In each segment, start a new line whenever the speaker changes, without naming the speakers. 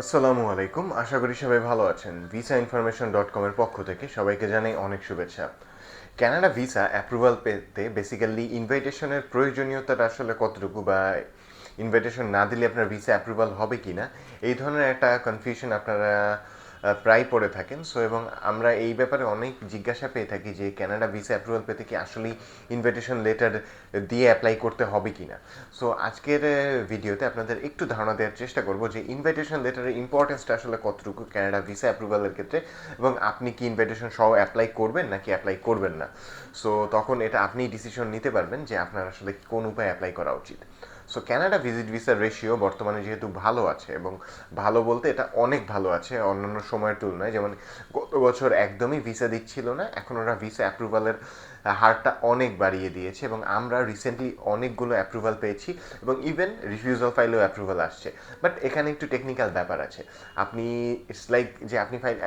আসসালামু আলাইকুম। আশা করি সবাই ভালো আছেন। ভিসা ইনফরমেশন ডট কমের পক্ষ থেকে সবাইকে জানাই অনেক শুভেচ্ছা। কানাডা ভিসা অ্যাপ্রুভাল পেতে বেসিক্যালি ইনভাইটেশনের প্রয়োজনীয়তাটা আসলে কতটুকু বা ইনভাইটেশন না দিলে আপনার ভিসা অ্যাপ্রুভাল হবে কি না এই ধরনের একটা কনফিউশন আপনারা প্রায় পড়ে থাকেন। সো এবং আমরা এই ব্যাপারে অনেক জিজ্ঞাসা পেয়ে থাকি যে কানাডা ভিসা অ্যাপ্রুভাল পেতে কি আসলেই ইনভাইটেশন লেটার দিয়ে অ্যাপ্লাই করতে হবে কি না সো আজকের ভিডিওতে আপনাদের একটু ধারণা দেওয়ার চেষ্টা করব যে ইনভাইটেশন লেটারের ইম্পর্টেন্সটা আসলে কতটুকু কানাডা ভিসা অ্যাপ্রুভালের ক্ষেত্রে? এবং আপনি কি ইনভাইটেশন সহ অ্যাপ্লাই করবেন নাকি অ্যাপ্লাই করবেন না? সো তখন এটা আপনি ডিসিশন নিতে পারবেন যে, আপনার আসলে কোন উপায়ে অ্যাপ্লাই করা উচিত। সো ক্যানাডা ভিজিট ভিসার রেশিও বর্তমানে যেহেতু ভালো আছে এবং ভালো বলতে এটা অনেক ভালো আছে অন্যান্য সময়ের তুলনায়। যেমন গত বছর একদমই ভিসা দিচ্ছিল না, এখন ওরা ভিসা অ্যাপ্রুভালের হারটা অনেক বাড়িয়ে দিয়েছে এবং আমরা রিসেন্টলি অনেকগুলো অ্যাপ্রুভাল পেয়েছি এবং ইভেন রিফিউজাল ফাইলেও অ্যাপ্রুভাল আসছে। বাট এখানে একটু টেকনিক্যাল ব্যাপার আছে। আপনি ইটস লাইক যে আপনি ফাইল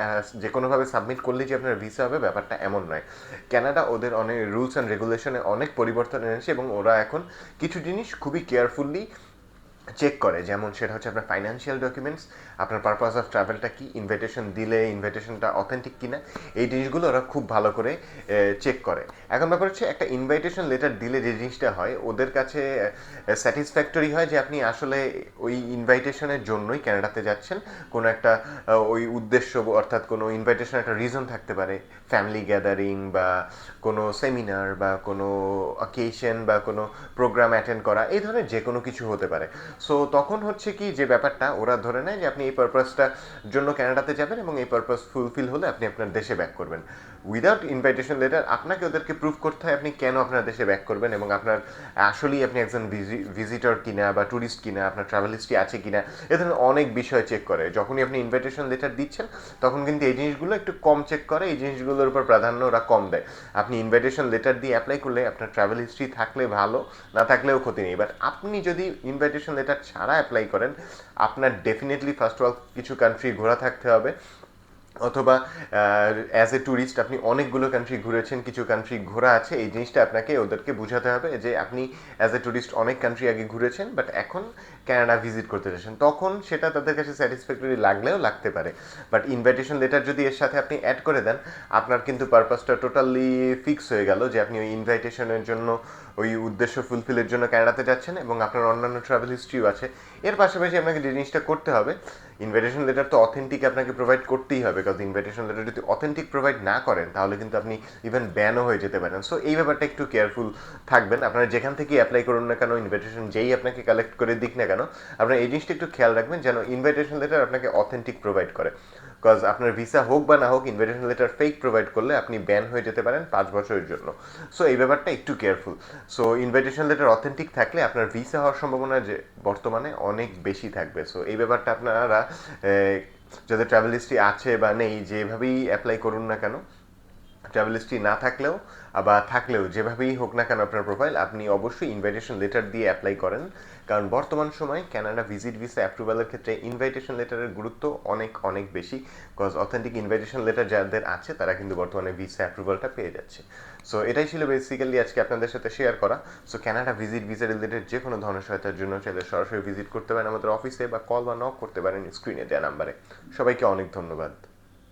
যে কোনোভাবে সাবমিট করলে যে আপনার ভিসা হবে, ব্যাপারটা এমন নয়। ক্যানাডা ওদের অনেক রুলস অ্যান্ড রেগুলেশনে অনেক পরিবর্তন এনেছে এবং ওরা এখন কিছু জিনিস খুবই কেয়ারফুলি চেক করে, যেমন সেটা হচ্ছে আপনার ফাইন্যান্সিয়াল ডকুমেন্টস আপনার পারপাস অফ ট্রাভেলটা কি ইনভিটেশন দিলে ইনভিটেশনটা অথেন্টিক কিনা, এই জিনিসগুলো ওরা খুব ভালো করে চেক করে। এখন ব্যাপার হচ্ছে একটা ইনভাইটেশন লেটার দিলে যে জিনিসটা হয়, ওদের কাছে স্যাটিসফ্যাক্টরি হয় যে আপনি আসলে ওই ইনভাইটেশনের জন্যই কানাডাতে যাচ্ছেন। কোনো একটা ওই উদ্দেশ্য, অর্থাৎ কোনো ইনভাইটেশন একটা রিজন থাকতে পারে। ফ্যামিলি গ্যাদারিং বা কোনো সেমিনার বা কোনো অকেশন বা কোনো প্রোগ্রাম অ্যাটেন্ড করা, এই ধরনের যে কোনো কিছু হতে পারে। সো তখন হচ্ছে কি যে ব্যাপারটা, ওরা ধরে নেয় যে আপনি এই পারপাসটার জন্য কানাডাতে যাবেন এবং এই পারপাস ফুলফিল হলে আপনি আপনার দেশে ব্যাক করবেন। উইদাউট ইনভাইটেশন লেটার আপনাকে ওদেরকে প্রুভ করতে হয় আপনি কেন আপনার দেশে ব্যাক করবেন এবং আপনার, আসলেই আপনি একজন ভিজিটর কিনা বা ট্যুরিস্ট কিনা, আপনার ট্রাভেল হিস্ট্রি আছে কিনা, এ ধরনের অনেক বিষয় চেক করে। যখনই আপনি ইনভাইটেশন লেটার দিচ্ছেন, তখন কিন্তু এই জিনিসগুলো একটু কম চেক করে, এই জিনিসগুলোর উপর প্রাধান্য ওরা কম দেয়। আপনি ইনভাইটেশন লেটার দিয়ে অ্যাপ্লাই করলে আপনার ট্রাভেল হিস্ট্রি থাকলে ভালো, না থাকলেও ক্ষতি নেই। বাট আপনি যদি ইনভাইটেশন লেটার ছাড়া অ্যাপ্লাই করেন। আপনার ডেফিনেটলি ফার্স্ট অফ কিছু কান্ট্রি ঘোরা থাকতে হবে। অথবা অ্যাজ এ ট্যুরিস্ট আপনি অনেকগুলো কান্ট্রি ঘুরেছেন, কিছু কান্ট্রি ঘোরা আছে, এই জিনিসটা আপনাকে, ওদেরকে বোঝাতে হবে যে আপনি অ্যাজ এ ট্যুরিস্ট অনেক কান্ট্রি আগে ঘুরেছেন বাট এখন কানাডা ভিজিট করতে চাইছেন তখন সেটা তাদের কাছে স্যাটিসফ্যাক্টরি লাগলেও লাগতে পারে। বাট ইনভাইটেশন লেটার যদি এর সাথে আপনি অ্যাড করে দেন, আপনার কিন্তু পারপাসটা টোটালি ফিক্স হয়ে গেল যে আপনি ওই ইনভাইটেশনের জন্য, ওই উদ্দেশ্য ফুলফিলের জন্য কানাডাতে যাচ্ছেন এবং আপনার অন্যান্য ট্রাভেল হিস্ট্রিও আছে। এর পাশাপাশি আপনাকে যে জিনিসটা করতে হবে ইনভাইটেশন লেটার তো অথেন্টিক আপনাকে প্রোভাইড করতেই হবে কারণ ইনভাইটেশন লেটার যদি অথেন্টিক প্রোভাইড না করেন, তাহলে কিন্তু আপনি ইভেন ব্যানও হয়ে যেতে পারেন। সো এই ব্যাপারটা একটু কেয়ারফুল থাকবেন। আপনারা যেখান থেকে অ্যাপ্লাই করুন না কেন ইনভাইটেশন যেই আপনাকে কালেক্ট করে দিক না কেন, আপনার এই জিনিসটা একটু খেয়াল রাখবেন যেন ইনভাইটেশন লেটার আপনাকে অথেন্টিক প্রোভাইড করে। বিকজ আপনার ভিসা হোক বা না হোক ইনভিটেশন লেটার ফেক প্রোভাইড করলে আপনি ব্যান হয়ে যেতে পারেন পাঁচ বছরের জন্য। সো এই ব্যাপারটা একটু careful so invitation letter authentic থাকলে আপনার ভিসা হওয়ার সম্ভাবনা যে বর্তমানে অনেক বেশি থাকবে। সো এই ব্যাপারটা আপনারা যাদের ট্রাভেল হিস্ট্রি আছে বা নেই, যেভাবেই অ্যাপ্লাই করুন না কেন ট্রাভেল হিস্ট্রি না থাকলেও, বা থাকলেও যেভাবেই হোক না কেন আপনার প্রোফাইল আপনি অবশ্যই ইনভাইটেশন লেটার দিয়ে অ্যাপ্লাই করেন। কারণ বর্তমান সময় কানাডা ভিজিট ভিসা অ্যাপ্রুভালের ক্ষেত্রে ইনভাইটেশন লেটারের গুরুত্ব অনেক অনেক বেশি। বিকজ অথেন্টিক ইনভাইটেশন লেটার যাদের আছে, তারা কিন্তু বর্তমানে ভিসা অ্যাপ্রুভালটা পেয়ে যাচ্ছে। সো এটাই ছিল বেসিক্যালি আজকে আপনাদের সাথে শেয়ার করা। So Canada visit visa related যে কোনো ধরনের সহায়তার জন্য চাইলে সরাসরি ভিজিট করতে পারেন আমাদের অফিসে বা কল বা নক করতে পারেন স্ক্রিনে দেওয়া নাম্বারে সবাইকে অনেক ধন্যবাদ।